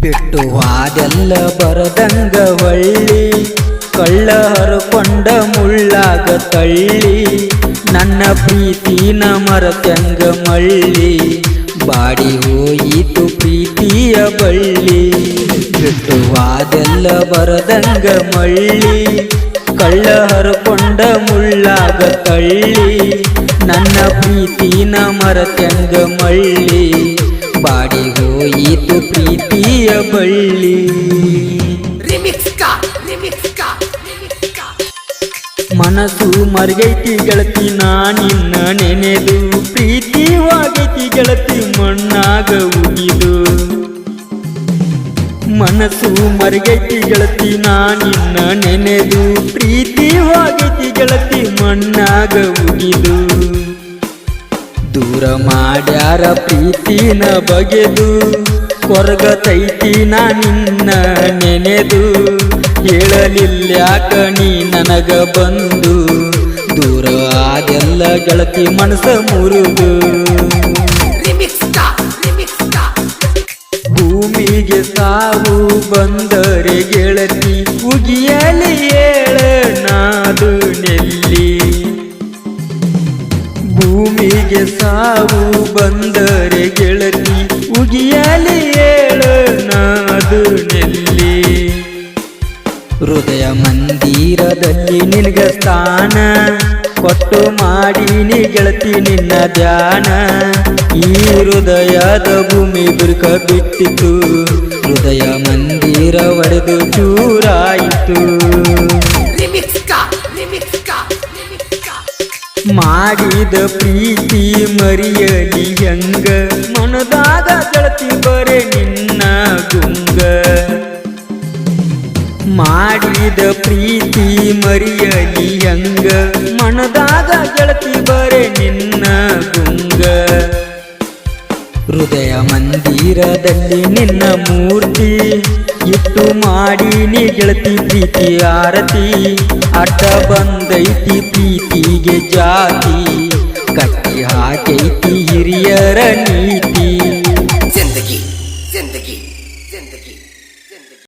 ಬಿಟ್ಟು ಆದೆಲ್ಲ ಬರದಂಗ ಹೊಳ್ಳಿ ಕಳ್ಳ ಹರಕೊಂಡ ಮುಳ್ಳಾಗ ತಳ್ಳಿ. ನನ್ನ ಪ್ರೀತಿನ ಮರತಂಗ ಮಳ್ಳಿ. ಬಾಡಿ ಹೋಯಿತು ಪ್ರೀತಿಯ ಬಳ್ಳಿ. ಬಿಟ್ಟು ಆದೆಲ್ಲ ಬರದಂಗ ಮಳ್ಳಿ. ಕಳ್ಳ ಹರಕೊಂಡ ಮುಳ್ಳಾಗ ತಳ್ಳಿ. ನನ್ನ ಪ್ರೀತಿನ ಮರತಂಗ ಮಳ್ಳಿ. ಹೋಯಿತು ಪ್ರೀತಿಯ ಬಳ್ಳಿ. ಮನಸ್ಸು ಮರ್ಗೈತಿ ಗೆಳತಿ ನಾನಿನ್ನ ನೆನೆದು. ಪ್ರೀತಿವಾಗೈತಿ ಗೆಳತಿ ಮಣ್ಣಾಗ ಉಗಿದು. ಮನಸ್ಸು ಮರ್ಗೈತಿ ಗೆಳತಿ ನಾನಿನ್ನ ನೆನೆದು. ಪ್ರೀತಿವಾಗೈತಿ ಗೆಳತಿ ಮಣ್ಣಾಗ ಉಗಿದು. ದೂರ ಮಾಡ್ಯಾರ ಪ್ರೀತಿನ ಬಗೆದು. ಕೊರಗತೈತಿ ನಾ ನಿನ್ನ ನೆನೆದು ಹೇಳಲಿಲ್ಯಾಕ ನೀ ನನಗ ಬಂದು ದೂರ ಆದೆಲ್ಲ ಗೆಳತಿ ಮನಸ ಮುರುದು ಭೂಮಿಗೆ ಸಾವು ಬಂದರೆ ಗೆಳತಿ ಉಗಿಯಲಿ ಏಳ ನಾದು ನೆಲ್ಲಿ. ಭೂಮಿಗೆ ಸಾವು ಬಂದರೆ ಗೆಳತಿ ಉಗಿಯಲಿ ನೆಲ್ಲಿ ಹೃದಯ ಮಂದಿರದಲ್ಲಿ ನಿನಗ ಸ್ಥಾನ. ಕೊಟ್ಟು ಮಾಡೀನಿ ಗೆಳತಿ ನಿನ್ನ ಧ್ಯಾನ. ಈ ಹೃದಯದ ಭೂಮಿ ಬಿರುಕ ಬಿಟ್ಟಿತು. ಹೃದಯ ಮಂದಿರ ಒಡೆದು ಚೂರಾಯಿತು. ಮಾಡಿದ ಪ್ರೀತಿ ಮರಿಯಲಿ ಹೆಂಗ? ಮನದಾಗ ಮಾಡಿದ ಪ್ರೀತಿ ಮರಿಯಲಿ ಹಂಗ ಮನದಾಗ ಗೆಳತಿ ಬರೆ ನಿನ್ನ ಗುಂಗ. ಹೃದಯ ಮಂದಿರದಲ್ಲಿ ನಿನ್ನ ಮೂರ್ತಿ. ಇಟ್ಟು ಮಾಡೀನಿ ಗೆಳತಿ ಪ್ರೀತಿ ಆರತಿ. ಅಡ್ಡ ಬಂದೈತಿ ಪ್ರೀತಿಗೆ ಜಾತಿ. ಕಟ್ಟಿ ಹಾಕೈತಿ ಹಿರಿಯರ ನೀತಿ. ಜಿಂದಗಿ ಜಿಂದಗಿ zindagi.